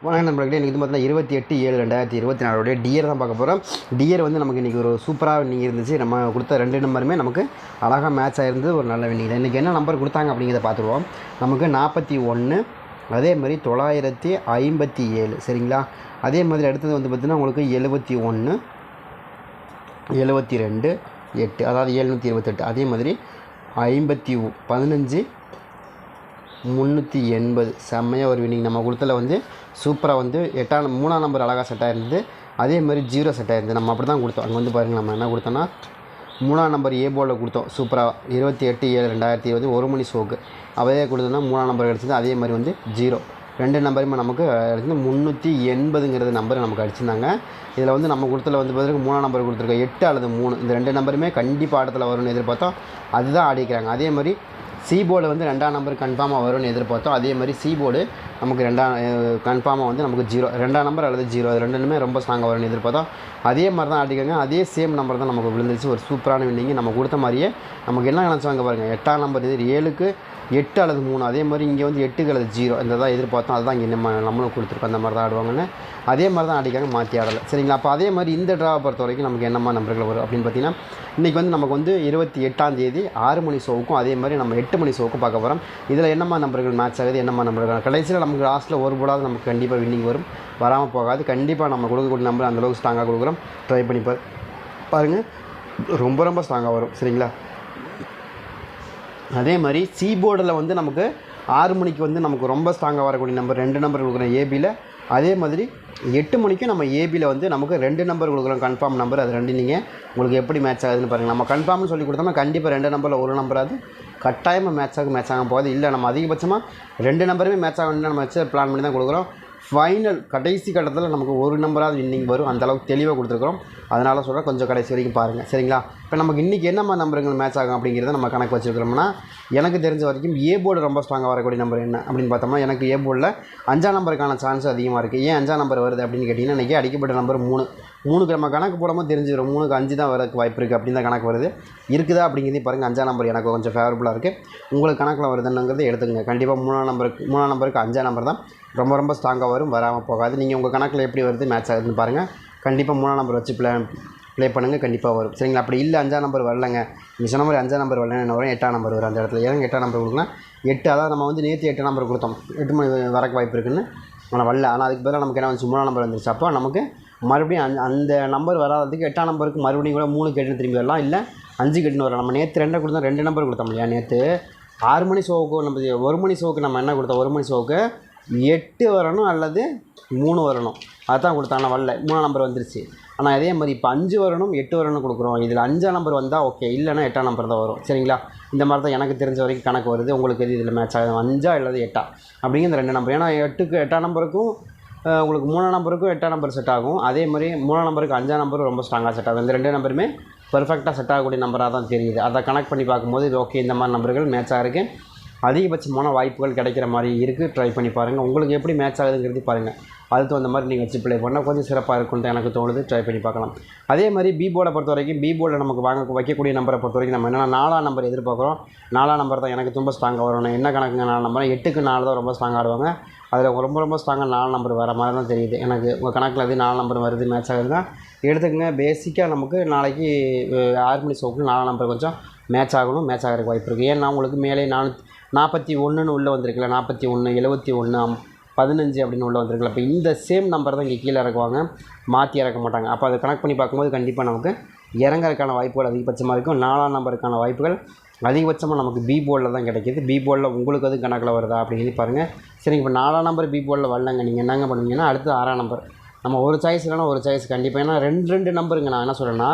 வணக்கம் நண்பர்களே இன்றைக்கி வந்து பார்த்தீங்கன்னா இருபத்தி எட்டு ஏழு ரெண்டாயிரத்தி இருபத்தி நாலோடைய டியர் தான் பார்க்க போகிறோம் டியர் வந்து நமக்கு இன்றைக்கி ஒரு சூப்பராக வின்னிங் இருந்துச்சு நம்ம கொடுத்த ரெண்டு நம்பருமே நமக்கு அழகாக மேட்ச் ஆயிருந்தது ஒரு நல்ல வின்னிங் தான். இன்றைக்கி என்ன நம்பர் கொடுத்தாங்க அப்படிங்கிறத பார்த்துருவோம். நமக்கு நாற்பத்தி ஒன்று அதே மாதிரி தொள்ளாயிரத்தி ஐம்பத்தி ஏழு சரிங்களா? அதே மாதிரி அடுத்தது வந்து பார்த்திங்கன்னா உங்களுக்கு எழுபத்தி ஒன்று எழுபத்தி ரெண்டு எட்டு அதாவது எழுநூற்றி இருபத்தெட்டு அதே மாதிரி ஐம்பத்தி ஒ- பதினஞ்சு முந்நூற்றி எண்பது. செம்மையாக ஒரு வினிங் நம்ம கொடுத்தல வந்து சூப்பராக வந்து எட்டாம் மூணாம் நம்பர் அழகாக செட் ஆயிருந்தது. அதே மாதிரி ஜீரோ செட் ஆயிருந்தது. நம்ம அப்படி தான் கொடுத்தோம். அங்கே வந்து பாருங்கள் நம்ம என்ன கொடுத்தோன்னா மூணாம் நம்பர் ஏ போர்டில் கொடுத்தோம். சூப்பராக இருபத்தி எட்டு ஏழு ரெண்டாயிரத்தி இருபது ஒரு மணி ஷோக்கு அதே கொடுத்தோன்னா மூணாம் நம்பர் கிடச்சிது. அதே மாதிரி வந்து ஜீரோ ரெண்டு நம்பருமே நமக்கு அடிச்சது முந்நூற்றி எண்பதுங்கிறது நம்பர் நமக்கு அடிச்சிருந்தாங்க. இதில் வந்து நம்ம கொடுத்தல வந்து பார்த்தீங்கன்னா மூணாம் நம்பர் கொடுத்துருக்கோம். எட்டு அல்லது மூணு. இந்த ரெண்டு நம்பருமே கண்டிப்பாக ஆட்டத்தில் வரும்னு எதிர்பார்த்தோம். அதுதான் ஆடிக்கிறாங்க. அதே மாதிரி சி போர்டு வந்து ரெண்டாம் நம்பர் கன்ஃபார்மாக வரும்னு எதிர்பார்த்தோம். அதே மாதிரி சி போர்டு நமக்கு ரெண்டாம் கன்ஃபார்மாக வந்து நமக்கு ஜீரோ ரெண்டாம் நம்பர் அல்லது ஜீரோ அது ரெண்டுமே ரொம்ப ஸ்ட்ராங்காக வரும்னு எதிர்பார்த்தோம். அதே மாதிரி தான் ஆடிக்காங்க அதே சேம் நம்பர் தான் நமக்கு விழுந்துருச்சு. ஒரு சூப்பரான வின்னிங் நம்ம கொடுத்த மாதிரியே நமக்கு என்ன நினச்சாங்க பாருங்கள் எட்டாம் நம்பர் இது ஏழுக்கு எட்டு அல்லது மூணு அதே மாதிரி இங்கே வந்து எட்டுக்கு அல்லது ஜீரோ இந்த தான் எதிர்பார்த்தோம். அதுதான் இங்கே நம்ம நம்மளும் கொடுத்துருக்கோம் அந்த மாதிரி தான் ஆடுவாங்கன்னு. அதே மாதிரி தான் ஆடிக்காங்க மாற்றி ஆடலை. சரிங்களா? அப்போ அதே மாதிரி இந்த ட்ராவை பொறுத்த வரைக்கும் நமக்கு என்னமா நம்பர்கள் வரும் அப்படின்னு பார்த்தீங்கன்னா இன்றைக்கி வந்து நமக்கு வந்து இருபத்தி எட்டாம் தேதி ஆறு மணி ஷோவுக்கும் அதே மாதிரி நம்ம எட்டு மணி ஷோக்கு பார்க்க போகிறோம் இதில் என்னம்மா நம்பர்கள் மேட்ச் ஆகுது என்னம்மா நம்பர்கள் கடைசியில் நமக்கு லாஸ்ட்டில் ஒரு போடாது நமக்கு கண்டிப்பாக வின்னிங் வரும். வராமல் போகாது. கண்டிப்பாக நம்ம கொடுக்கக்கூடிய நம்பர் அந்தளவுக்கு ஸ்ட்ராங்காக கொடுக்குறோம். ட்ரை பண்ணி பாரு பாருங்கள் ரொம்ப ரொம்ப ஸ்ட்ராங்காக வரும். சரிங்களா? அதே மாதிரி சி போர்டில் வந்து நமக்கு ஆறு மணிக்கு வந்து நமக்கு ரொம்ப ஸ்ட்ராங்காக வரக்கூடிய நம்பர் ரெண்டு நம்பர் கொடுக்குறோம் ஏபியில் அதே மாதிரி எட்டு மணிக்கும் நம்ம ஏபியில் வந்து நமக்கு ரெண்டு நம்பர் கொடுக்குறோம். கன்ஃபார்ம் நம்பர் அது ரெண்டு நீங்கள் உங்களுக்கு எப்படி மேட்ச் ஆகுதுன்னு பாருங்கள் நம்ம கன்ஃபார்ம்னு சொல்லி கொடுத்தோம்னா கண்டிப்பாக ரெண்டு நம்பரில் ஒரு நம்பராது கட்டாயமாக மேட்ச் ஆகும் மேட்ச் ஆகும் போகாது. இல்லை நம்ம அதிகபட்சமாக ரெண்டு நம்பருமே மேட்ச் ஆகணும்னு நம்ம வச்சு பிளான் பண்ணி தான் கொடுக்குறோம். ஃபைனல் கடைசி கட்டத்தில் நமக்கு ஒரு நம்பராவது இன்னிங் வரும். அந்த அளவுக்கு தெளிவாக கொடுத்துருக்குறோம். அதனால் சொல்கிறேன் கொஞ்சம் கடைசி வரைக்கும் பாருங்கள் சரிங்களா? இப்போ நமக்கு இன்றைக்கி என்னம்மா நம்பருங்கள் மேட்ச் ஆகும் அப்படிங்கிறத நம்ம கணக்கு வச்சுருக்கிறோம்னா எனக்கு தெரிஞ்ச வரைக்கும் ஏ போர்டு ரொம்ப ஸ்ட்ராங்காக வரக்கூடிய நம்பர் என்ன அப்படின்னு பார்த்தோம்னா எனக்கு ஏ போர்டில் அஞ்சாம் நம்பருக்கான சான்ஸ் அதிகமாக இருக்குது ஏன் அஞ்சாம் நம்பர் வருது அப்படின்னு கேட்டிங்கன்னா இன்றைக்கி அடிக்கப்பட்ட நம்பர் மூணு. மூணுக்கு நம்ம கணக்கு போடாமல் தெரிஞ்சிடும் மூணுக்கு அஞ்சு தான் வரதுக்கு வாய்ப்பு இருக்குது அப்படின்னு தான் கணக்கு வருது. இருக்குதா அப்படிங்கிறதே பாருங்கள் அஞ்சாம் நம்பர் எனக்கு கொஞ்சம் ஃபேவரபுளாக இருக்குது உங்களுக்கு கணக்கில் வருதுன்னுங்கிறத எடுத்துக்கங்க. கண்டிப்பாக மூணாம் நம்பருக்கு மூணாம் நம்பருக்கு அஞ்சாம் நம்பர் தான். ரொம்ப ரொம்ப ஸ்ட்ராங்காக வரும் வராமல் போகாது. நீங்கள் உங்கள் கணக்கில் எப்படி வருது மேட்ச் ஆகுதுன்னு பாருங்கள் கண்டிப்பாக மூணாம் நம்பர் வச்சு ப்ளே ப்ளே பண்ணுங்கள் கண்டிப்பாக வரும். சரிங்களா? அப்படி இல்லை அஞ்சாம் நம்பர் வரலங்க. நீங்கள் சொன்ன மாதிரி அஞ்சாம் நம்பர் வரலன்னு என்ன வரும்? எட்டாம் நம்பர் வரும் அந்த இடத்துல. ஏன்னா எட்டாம் நம்பர் கொடுக்கலாம் எட்டு அதான் நம்ம வந்து நேற்று எட்டாம் நம்பர் கொடுத்தோம். எட்டு மணி வரக்கு வாய்ப்பு இருக்குன்னு. ஆனால் வரல. ஆனால் அதுக்கு பதிலாக நமக்கு என்ன வந்துச்சு? மூணாம் நம்பர் வந்துருச்சு. அப்போ நமக்கு மறுபடியும் அந் அந்த நம்பர் வராததுக்கு எட்டாம் நம்பருக்கு மறுபடியும் கூட மூணு கேட்டுன்னு திரும்பி வரலாம். இல்லை அஞ்சு கேட்டுன்னு வரலாம். நம்ம நேற்று ரெண்டை கொடுத்தோம் ரெண்டு நம்பர் கொடுத்தோம் இல்லையா நேற்று ஆறு மணி ஷோவுக்கு நம்ம ஒரு மணி ஷோவுக்கு நம்ம என்ன கொடுத்தோம்? ஒரு மணி ஷோவுக்கு எட்டு வரணும் அல்லது மூணு வரணும். அதான் கொடுத்தாங்க ஆனால் வரல. மூணாம் நம்பர் வந்துருச்சு. ஆனால் அதே மாதிரி இப்போ அஞ்சு வரணும் எட்டு வரணும் கொடுக்குறோம். இதில் அஞ்சாம் நம்பர் வந்தால் ஓகே இல்லைன்னா எட்டாம் நம்பர் தான் வரும். சரிங்களா? இந்த மாதிரி தான் எனக்கு தெரிஞ்ச வரைக்கும் கணக்கு வருது. உங்களுக்கு எது இதில் மேட்ச் ஆகுது? அஞ்சா அல்லது எட்டா? அப்படிங்கிற இந்த ரெண்டு நம்பர் ஏன்னா எட்டுக்கு எட்டாம் நம்பருக்கும் உங்களுக்கு மூணாம் நம்பருக்கும் எட்டாம் நம்பர் செட் ஆகும். அதே மாதிரி மூணாம் நம்பருக்கு அஞ்சாம் நம்பரும் ரொம்ப ஸ்ட்ராங்காக செட் ஆகும். இந்த ரெண்டு நம்பருமே பர்ஃபெக்டாக செட் ஆகக்கூடிய நம்பராக தான் தெரியுது. அதை கனெக்ட் பண்ணி பார்க்கும்போது இது ஓகே இந்த மாதிரி நம்பர்கள் மேட்ச் இருக்குது அதிகபட்சமான வாய்ப்புகள் கிடைக்கிற மாதிரி இருக்குது ட்ரை பண்ணி பாருங்கள் உங்களுக்கு எப்படி மேட்ச் ஆகுதுங்கிறது பாருங்கள் அதுக்கு தகுந்த மாதிரி நீங்கள் வச்சு ப்ளே பண்ணால் கொஞ்சம் சிறப்பாக இருக்கும்ட்டு எனக்கு தோணுது. ட்ரை பண்ணி பார்க்கலாம். அதே மாதிரி பி போர்டை பொறுத்த வரைக்கும் பி போர்டில் நமக்கு வாங்க வைக்கக்கூடிய நம்பரை பொறுத்த வரைக்கும் நம்ம என்னென்னா நாலாம் நம்பர் எதிர்பார்க்குறோம். நாலாம் நம்பர் தான் எனக்கு ரொம்ப ஸ்ட்ராங்காக வரணும். என்ன கணக்குங்க நாலு நம்பர் எட்டுக்கு நாலு தான் ரொம்ப ஸ்ட்ராங்காக ஆடுவாங்க. அதில் ரொம்ப ரொம்ப ஸ்ட்ராங்காக நாலு நம்பர் வர மாதிரி தான் தெரியுது. எனக்கு உங்கள் கணக்கில் அது நாலு நம்பர் வருது மேட்ச் ஆகுதுன்னா எடுத்துக்கங்க. பேசிக்காக நமக்கு நாளைக்கு ஆறு மணி சோக்கு நாலாம் நம்பர் கொஞ்சம் மேட்ச் ஆகணும். மேட்ச் ஆகிறதுக்கு வாய்ப்பு இருக்குது ஏன்னா உங்களுக்கு மேலே நானூற்றி நாற்பத்தி ஒன்றுன்னு உள்ளே வந்திருக்குல்ல நாற்பத்தி ஒன்று எழுபத்தி ஒன்று பதினஞ்சு அப்படின்னு உள்ள வந்திருக்குல்ல. அப்போ இந்த சேம் நம்பர் தான் இங்கே கீழே இறக்குவாங்க. மாற்றி இறக்க மாட்டாங்க. அப்போ அதை கனெக்ட் பண்ணி பார்க்கும்போது கண்டிப்பாக நமக்கு இறங்கறதுக்கான வாய்ப்புகள் அதிகபட்சமாக இருக்கும். நாலாம் நம்பருக்கான வாய்ப்புகள் அதிகபட்சமாக நமக்கு பி போர்டில் தான் கிடைக்கிது. பி போர்டில் உங்களுக்கு எதுவும் கணக்கில் வருதா அப்படின்னு பாருங்கள் சரி இப்போ நாலாம் நம்பர் பி போர்டில் வரலங்க. நீங்கள் என்னங்க பண்ணுவீங்கன்னா அடுத்து ஆறாம் நம்பர் நம்ம ஒரு சாய்ஸ் இல்லைனா ஒரு சாய்ஸ் கண்டிப்பாக ஏன்னா ரெண்டு ரெண்டு நம்பருங்க நான் என்ன சொல்கிறேன்னா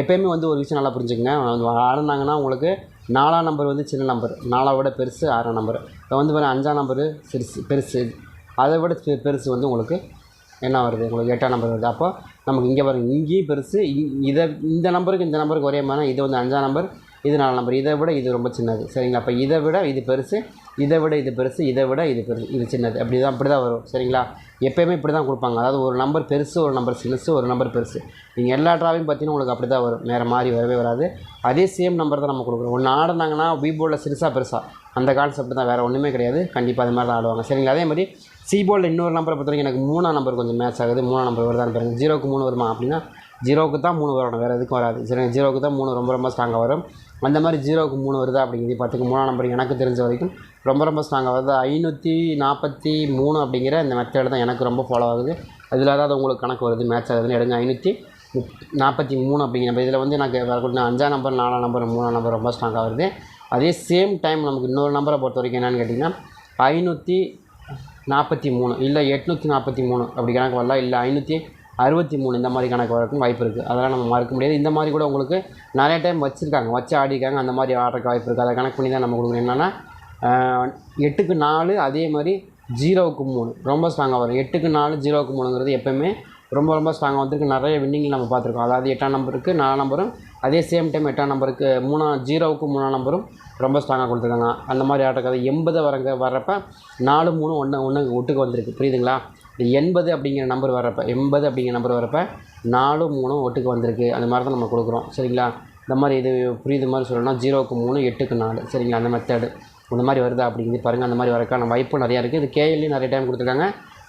எப்போயுமே வந்து ஒரு விஷயம் நல்லா புரிஞ்சுக்கங்க. வந்து உங்களுக்கு நாலாம் நம்பர் வந்து சின்ன நம்பர் நாலை விட பெருசு ஆறாம் நம்பர் இப்போ வந்து பாருங்கள் அஞ்சாம் நம்பரு சிறுசு பெருசு. அதை விட பெ- பெருசு வந்து உங்களுக்கு என்ன வருது? உங்களுக்கு எட்டாம் நம்பர் வருது. அப்போ நமக்கு இங்கே பாருங்கள் இங்கேயும் பெருசு இ- இதை இந்த நம்பருக்கு இந்த நம்பருக்கு ஒரே மாதிரி இது வந்து அஞ்சாம் நம்பர் இது நாலு நம்பர் இதை விட இது ரொம்ப சின்னது. சரிங்களா? அப்போ இதை விட இது பெருசு இதை விட இது பெருசு இதை விட இது பெருசு. இது சின்னது. அப்படி தான் அப்படி தான் வரும். சரிங்களா? எப்போயுமே இப்படி தான் கொடுப்பாங்க. அதாவது ஒரு நம்பர் பெருசு ஒரு நம்பர் சின்னசு ஒரு நம்பர் பெருசு. நீங்கள் எல்லா ட்ராவையும் பார்த்தீங்கன்னா உங்களுக்கு அப்படி தான் வரும். வேறு மாதிரி வரவே வராது. அதே சேம் நம்பர் தான் நம்ம கொடுக்குறோம். ஒன்று ஆடினாங்கன்னா வீபோர்டில் சிறுசாக பெருசாக அந்த கான்செப்ட் தான். வேறு ஒன்றுமே கிடையாது. கண்டிப்பாக அது மாதிரி தான் ஆடுவாங்க. சரிங்களா? அதே மாதிரி சி போர்டில் இன்னொரு நம்பரை பொறுத்த வரைக்கும் எனக்கு மூணாம் நம்பர் கொஞ்சம் மேட்ச் ஆகுது. மூணாம் நம்பர் வருதான்னு பாருங்கள் ஜீரோக்கு மூணு வருமா அப்படின்னா ஜீரோவுக்கு தான் மூணு வரணும். வேறு எதுக்கும் வராது. சரி ஜீரோவுக்கு தான் மூணு ரொம்ப ரொம்ப ஸ்ட்ராங்காக வரும். அந்த மாதிரி ஜீரோவுக்கு மூணு வருதா அப்படிங்கிறது பார்த்துக்கு. மூணாம் நம்பர் எனக்கு தெரிஞ்ச வரைக்கும் ரொம்ப ரொம்ப ஸ்ட்ராங்காக வருது. ஐநூற்றி நாற்பத்தி மூணு அப்படிங்கிற இந்த மெத்தட் தான் எனக்கு ரொம்ப ஃபாலோ ஆகுது. அதில் அதாவது உங்களுக்கு கணக்கு வருது மேட்ச் ஆகுதுன்னு எடுங்க. ஐநூற்றி முப் நாற்பத்தி மூணு அப்படிங்கிற இதில் வந்து எனக்கு வரக்கூடிய அஞ்சாம் நம்பர் நாலாம் நம்பர் மூணாம் நம்பர் ரொம்ப ஸ்ட்ராங்காக வருது. அதே சேம் டைம் நமக்கு இன்னொரு நம்பரை பொறுத்த வரைக்கும் என்னென்னு கேட்டிங்கன்னா ஐநூற்றி நாற்பத்தி மூணு. இல்லை எட்நூற்றி நாற்பத்தி மூணு அப்படி கணக்கு வரலாம். இல்லை ஐநூற்றி அறுபத்தி மூணு இந்த மாதிரி கணக்கு வரதுக்கு வாய்ப்பு இருக்குது அதெல்லாம் நம்ம மறக்க முடியாது. இந்த மாதிரி கூட உங்களுக்கு நிறைய டைம் வச்சுருக்காங்க. வச்சு ஆடிருக்காங்க அந்த மாதிரி ஆடுறதுக்கு வாய்ப்பு இருக்குது அதை கணக்கு பண்ணி தான் நம்ம கொடுக்கணும். என்னென்னா எட்டுக்கு நாலு அதே மாதிரி ஜீரோவுக்கு மூணு. ரொம்ப ஸ்ட்ராங்காக வரும். எட்டுக்கு நாலு ஜீரோவுக்கு மூணுங்கிறது எப்போவுமே ரொம்ப ரொம்ப ஸ்ட்ராங்காக வந்திருக்கு. நிறைய வின்னிங் நம்ம பார்த்துருக்கோம். அதாவது எட்டாம் நம்பருக்கு நாலாம் நம்பரும் அதே சேம் டைம் எட்டாம் நம்பருக்கு மூணா ஜீரோவுக்கு மூணாம் நம்பரும் ரொம்ப ஸ்ட்ராங்காக கொடுத்துருக்காங்க. அந்த மாதிரி ஆட்டக்காக எண்பது வரங்க வர்றப்ப நாலு மூணு ஒன்று ஒன்று ஒட்டுக்கு வந்திருக்கு. புரியுதுங்களா? எண்பது அப்படிங்கிற நம்பர் வர்றப்ப எண்பது அப்படிங்கிற நம்பர் வரப்போ நாலும் மூணும் ஒட்டுக்கு வந்திருக்கு. அந்த மாதிரி தான் நம்ம கொடுக்குறோம். சரிங்களா? இந்த மாதிரி இது புரியுது மாதிரி சொல்லணும்னா ஜீரோவுக்கு மூணு எட்டுக்கு நாலு. சரிங்களா? அந்த மெத்தடு இந்த மாதிரி வருதா அப்படிங்கிறது பாருங்கள் அந்த மாதிரி வரக்கான வாய்ப்பு நிறையா இருக்குது இது கேஎல்லையும் நிறைய டைம் கொடுத்துருக்காங்க.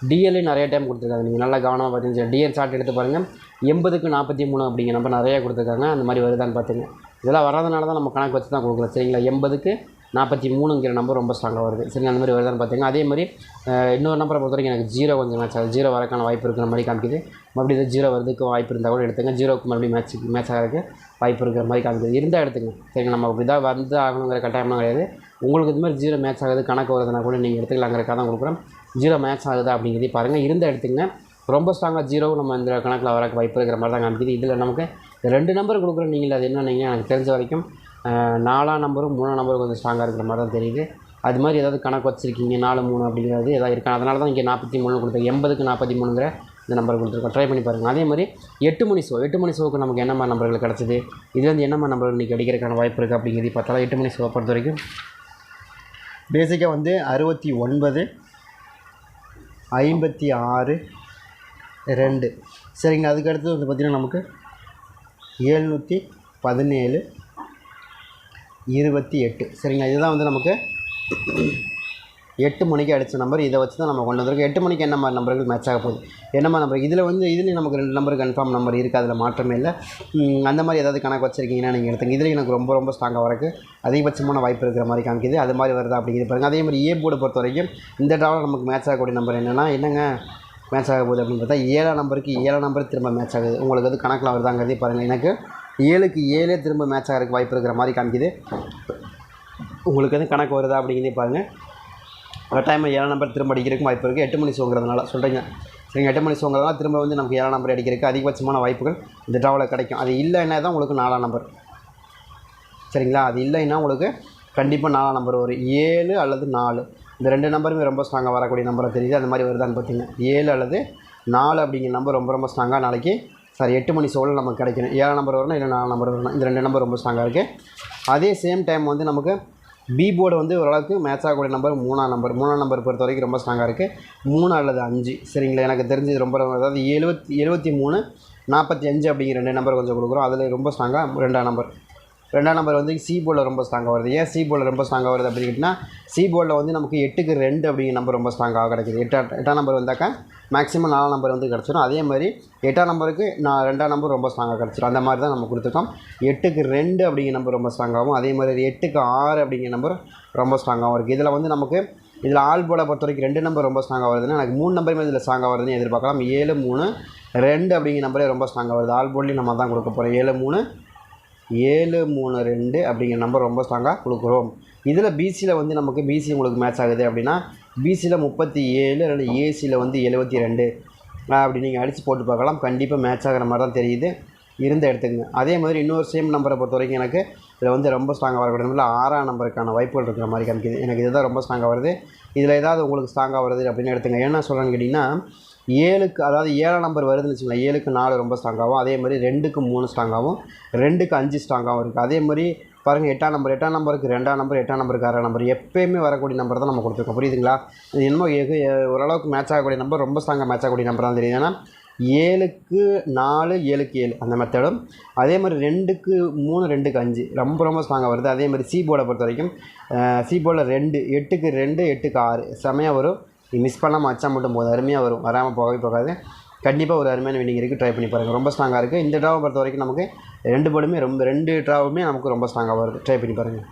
டிஎல்லையும் நிறைய டைம் கொடுத்துருக்காங்க. நீங்கள் நல்லா கவனமாக பார்த்தீங்கன்னா டிஎல் சார்ட் எடுத்து பாருங்கள் எண்பதுக்கு நாற்பத்தி மூணு அப்படிங்கிற நம்பர் நிறையா கொடுத்துருக்காங்க. அந்த மாதிரி வருதான்னு பார்த்துங்க இதெல்லாம் வராதனால தான் நம்ம கணக்கு வச்சு தான் கொடுக்குறோம். சரிங்களா? எண்பதுக்கு நாற்பத்தி மூணுங்கிற நம்பர் ரொம்ப ஸ்ட்ராங்காக வருது. சரி அந்த மாதிரி வருதான்னு பார்த்துங்க அதே மாதிரி இன்னொரு நம்பரை பொறுத்த வரைக்கும் எனக்கு ஜீரோ கொஞ்சம் மேட்ச் ஆகுது. ஜீரோ வரக்கான வாய்ப்பு இருக்கிற மாதிரி காமிக்குது. மறுபடியும் இது ஜீரோ வரதுக்கு வாய்ப்பு இருந்தால் கூட எடுத்துங்க. ஜீரோக்கு மறுபடியும் மேட்ச் மேட்ச் ஆகிறதுக்கு வாய்ப்பு இருக்கிற மாதிரி காமிக்குது. இருந்தால் எடுத்துங்க. சரிங்க நம்ம அப்படி தான் வந்து ஆகணுங்கிற கட்டாயம்லாம் கிடையாது. உங்களுக்கு இது மாதிரி ஜீரோ மேட்ச் ஆகுது கணக்கு வருதுன்னா கூட நீங்கள் எடுத்துக்கலாங்கிறக்காக தான் கொடுக்குறோம் ஜீரோ மேட்ச் ஆகுதா அப்படிங்கிறதையும் பாருங்கள் இருந்தால் எடுத்துங்க ரொம்ப ஸ்ட்ராங்காக ஜீரோ நம்ம இந்த கணக்கில் வரக்கு வாய்ப்பு இருக்கிற மாதிரி தான் காமிக்குது. இதில் நமக்கு ரெண்டு நம்பர் கொடுக்குறோம். நீங்கள் அது என்ன நீங்கள் எனக்கு தெரிஞ்ச வரைக்கும் நாலாம் நம்பரும் மூணாம் நம்பரும் கொஞ்சம் ஸ்ட்ராங்காக இருக்கிற மாதிரி தான் தெரியுது. அது மாதிரி ஏதாவது கணக்கு வச்சுருக்கீங்க நாலு மூணு அப்படிங்கிறது ஏதாவது இருக்கா? அதனால தான் இங்கே நாற்பத்தி மூணு கொடுத்துருக்கோம் எண்பதுக்கு நாற்பத்தி மூணுங்கிற இந்த நம்பர் கொடுத்துருக்கோம். ட்ரை பண்ணி பாருங்கள் அதே மாதிரி எட்டு மணி ஷோ எட்டு மணி ஷோவுக்கு நமக்கு என்ன மாதிரி நம்பர்கள் கிடச்சிது? இதுலேருந்து என்ன மாதிரி நம்பர்கள் இன்றைக்கி அடிக்கிறதுக்கான வாய்ப்பு இருக்குது அப்படிங்கிறது பார்த்தாலும் எட்டு மணி ஷோவை பொறுத்த வரைக்கும் பேசிக்காக வந்து அறுபத்தி ஒன்பது ஐம்பத்தி ஆறு ரெண்டு. சரிங்க அதுக்கடுத்தது வந்து பார்த்திங்கன்னா நமக்கு ஏழ்நூற்றி பதினேழு இருபத்தி எட்டு. சரிங்களா? இதுதான் வந்து நமக்கு எட்டு மணிக்கு அடித்த நம்பர் இதை வச்சு தான் நம்ம கொண்டு வந்திருக்கோம். எட்டு மணிக்கு என்ன மாதிரி நம்பர்கள் மேட்ச் ஆக போகுது? என்ன மாதிரி நம்பர் இதில் வந்து இதுலேயும் நமக்கு ரெண்டு நம்பர் கன்ஃபார்ம் நம்பர் இருக்குது அதில் மாற்றமே இல்லை. அந்த மாதிரி ஏதாவது கணக்கு வச்சுருக்கீங்கன்னா நீங்கள் எடுத்துங்க. இதில் எனக்கு ரொம்ப ரொம்ப ஸ்ட்ராங்காக வரக்கு அதிகபட்சமான வாய்ப்பு இருக்கிற மாதிரி காமிக்குது. அது மாதிரி வருதா அப்படிங்கிறது பாருங்கள் அதே மாதிரி ஏ போர்டு பொறுத்த வரைக்கும் இந்த ட்ராவில் நமக்கு மேட்ச் ஆகக்கூடிய நம்பர் என்னென்னா என்னங்க மேட்ச் ஆக போகுது அப்படின்னு பார்த்தா ஏழாம் நம்பருக்கு ஏழாம் நம்பர் திரும்ப மேட்ச் ஆகுது. உங்களுக்கு அது கணக்கில் வருதாங்கிறதே பாருங்கள் எனக்கு ஏழுக்கு ஏழே திரும்ப மேட்ச் ஆகிறதுக்கு வாய்ப்பு இருக்கிற மாதிரி காமிக்குது. உங்களுக்கு வந்து கணக்கு வருதா அப்படிங்கிறதே பாருங்கள் கட்டாயமாக ஏழாம் நம்பர் திரும்ப அடிக்கிறதுக்கு வாய்ப்பு இருக்குது எட்டு மணி சோங்கிறதுனால சொல்கிறீங்க சரிங்க எட்டு மணி சோங்கிறதுனால திரும்ப வந்து நமக்கு ஏழாம் நம்பர் அடிக்கிறதுக்கு அதிகபட்சமான வாய்ப்புகள் இந்த ட்ராவில் கிடைக்கும். அது இல்லைன்னா தான் உங்களுக்கு நாலாம் நம்பர் சரிங்களா? அது இல்லைன்னா உங்களுக்கு கண்டிப்பாக நாலாம் நம்பர் வரும். ஏழு அல்லது நாலு. இந்த ரெண்டு நம்பருமே ரொம்ப ஸ்ட்ராங்காக வரக்கூடிய நம்பராக தெரியுது. அந்த மாதிரி வருதான்னு பார்த்தீங்கன்னா ஏழு அல்லது நாலு அப்படிங்கிற நம்பர் ரொம்ப ரொம்ப ஸ்ட்ராங்காக நாளைக்கு சாரி எட்டு மணி ஷோவில் நமக்கு கிடைக்கணும். ஏழு நம்பர் வரணும் இல்லை நாலு நம்பர் வரணும். இந்த ரெண்டு நம்பர் ரொம்ப ஸ்ட்ராங்காக இருக்குது அதே சேம் டைம் வந்து நமக்கு பி போர்டு வந்து ஓரளவுக்கு மேட்ச் ஆகக்கூடிய நம்பர் மூணாம் நம்பர் மூணாம் நம்பர் பொறுத்த வரைக்கும் ரொம்ப ஸ்ட்ராங்காக இருக்குது மூணு அல்லது அஞ்சு. சரிங்களா? எனக்கு தெரிஞ்சது ரொம்ப அதாவது எழுபத்தி எழுபத்தி மூணு நாற்பத்தி அஞ்சு அப்படிங்கிற ரெண்டு நம்பர் கொஞ்சம் கொடுக்குறோம். அதில் ரொம்ப ஸ்ட்ராங்காக ரெண்டாம் நம்பர் ரெண்டாம் நம்பர் வந்து சி போர்டில் ரொம்ப ஸ்ட்ராங்காக வருது. ஏன் சி போர்டில் ரொம்ப ஸ்ட்ராங்காக வருது அப்படின்னு கேட்டிங்கன்னா சி போலில் வந்து நமக்கு எட்டுக்கு ரெண்டு அப்படிங்கிற நம்பர் ரொம்ப ஸ்ட்ராங்காக கிடைக்குது. எட்டா எட்டாம் நம்பர் வந்தாக்கா மேக்ஸிமம் நாலாம் நம்பர் வந்து கிடச்சிடும் அதே மாதிரி எட்டாம் நம்பருக்கு நான் ரெண்டாம் நம்பர் ரொம்ப ஸ்ட்ராங்காக கிடச்சிடும் அந்த மாதிரி தான் நம்ம கொடுத்துருக்கோம். எட்டுக்கு ரெண்டு அப்படிங்கிற நம்பர் ரொம்ப ஸ்ட்ராங்காகவும் அதே மாதிரி எட்டுக்கு ஆறு அப்படிங்கிற நம்பர் ரொம்ப ஸ்ட்ராங்காகவும் இருக்குது இதில் வந்து நமக்கு இதில் ஆல் போல பொறுத்த வரைக்கும் ரெண்டு நம்பர் ரொம்ப ஸ்ட்ராங்காக வருதுன்னா எனக்கு மூணு நம்பருமே இதில் ஸ்ட்ராங்காக வருதுன்னு எதிர்பார்க்கலாம். ஏழு மூணு ரெண்டு அப்படிங்கிற நம்பரே ரொம்ப ஸ்ட்ராங்காக வருது. ஆல் போர்ட்லேயும் நம்ம தான் கொடுக்க போகிறோம் ஏழு மூணு ஏழு மூணு ரெண்டு அப்படிங்கிற நம்பர் ரொம்ப ஸ்ட்ராங்காக கொடுக்குறோம். இதில் பிசியில் வந்து நமக்கு பிசி உங்களுக்கு மேட்ச் ஆகுது அப்படின்னா பிசியில் முப்பத்தி ஏழு ரெண்டு ஏசியில் வந்து எழுபத்தி ரெண்டு. அப்படி நீங்கள் அடித்து போட்டு பார்க்கலாம். கண்டிப்பாக மேட்ச் ஆகிற மாதிரி தான் தெரியுது. இருந்த எடுத்துக்கங்க. அதே மாதிரி இன்னொரு சேம் நம்பரை பொறுத்த வரைக்கும் எனக்கு இதில் வந்து ரொம்ப ஸ்ட்ராங்காக வரக்கூடிய நம்பரில் ஆறாம் நம்பருக்கான வாய்ப்புகள் இருக்கிற மாதிரி காமிக்குது. எனக்கு இதுதான் ரொம்ப ஸ்ட்ராங்காக வருது. இதில் ஏதாவது உங்களுக்கு ஸ்ட்ராங்காக வருது அப்படின்னு எடுத்துங்க என்ன சொல்கிறேன்னு கேட்டிங்கன்னா ஏழுக்கு அதாவது ஏழாம் நம்பர் வருதுன்னு வச்சுக்கோங்களேன் ஏழுக்கு நாலு ரொம்ப ஸ்ட்ராங்காகவும் அதே மாதிரி ரெண்டுக்கு மூணு ஸ்ட்ராங்காகவும் ரெண்டுக்கு அஞ்சு ஸ்ட்ராங்காகவும் இருக்குது அதே மாதிரி பாருங்கள் எட்டாம் நம்பர் எட்டாம் நம்பருக்கு ரெண்டாம் நம்பர் எட்டாம் நம்பருக்கு ஆறாம் நம்பர் எப்பயுமே வரக்கூடிய நம்பர் தான் நம்ம கொடுத்துருக்கோம். புரியுதுங்களா? இது என்னமோ எ- ஓரளவுக்கு மேட்ச் ஆகக்கூடிய நம்பர் ரொம்ப ஸ்ட்ராங்காக மேட்ச் ஆகக்கூடிய நம்பர் தான் தெரியுது. ஏன்னா ஏழுக்கு நாலு ஏழுக்கு ஏழு அந்த மெத்தடும் அதே மாதிரி ரெண்டுக்கு மூணு ரெண்டுக்கு அஞ்சு ரொம்ப ரொம்ப ஸ்ட்ராங்காக வருது. அதே மாதிரி சி போர்டை பொறுத்த வரைக்கும் சி போர்டில் ரெண்டு எட்டுக்கு ரெண்டு எட்டுக்கு ஆறு. செமையாக வரும். நீ மிஸ் பண்ணாமல் அச்சா மட்டும் போதும். அருமையாக வரும். வராமல் போகவே போகாது. கண்டிப்பாக ஒரு அருமையான வினிங் இருக்குது ட்ரை பண்ணி பாருங்கள் ரொம்ப ஸ்ட்ராங்காக இருக்குது இந்த ட்ராவை பொறுத்த வரைக்கும் நமக்கு ரெண்டு போர்டுமே ரொம்ப ரெண்டு ட்ராவுமே நமக்கு ரொம்ப ஸ்ட்ராங்காக வருது ட்ரை பண்ணி பாருங்கள்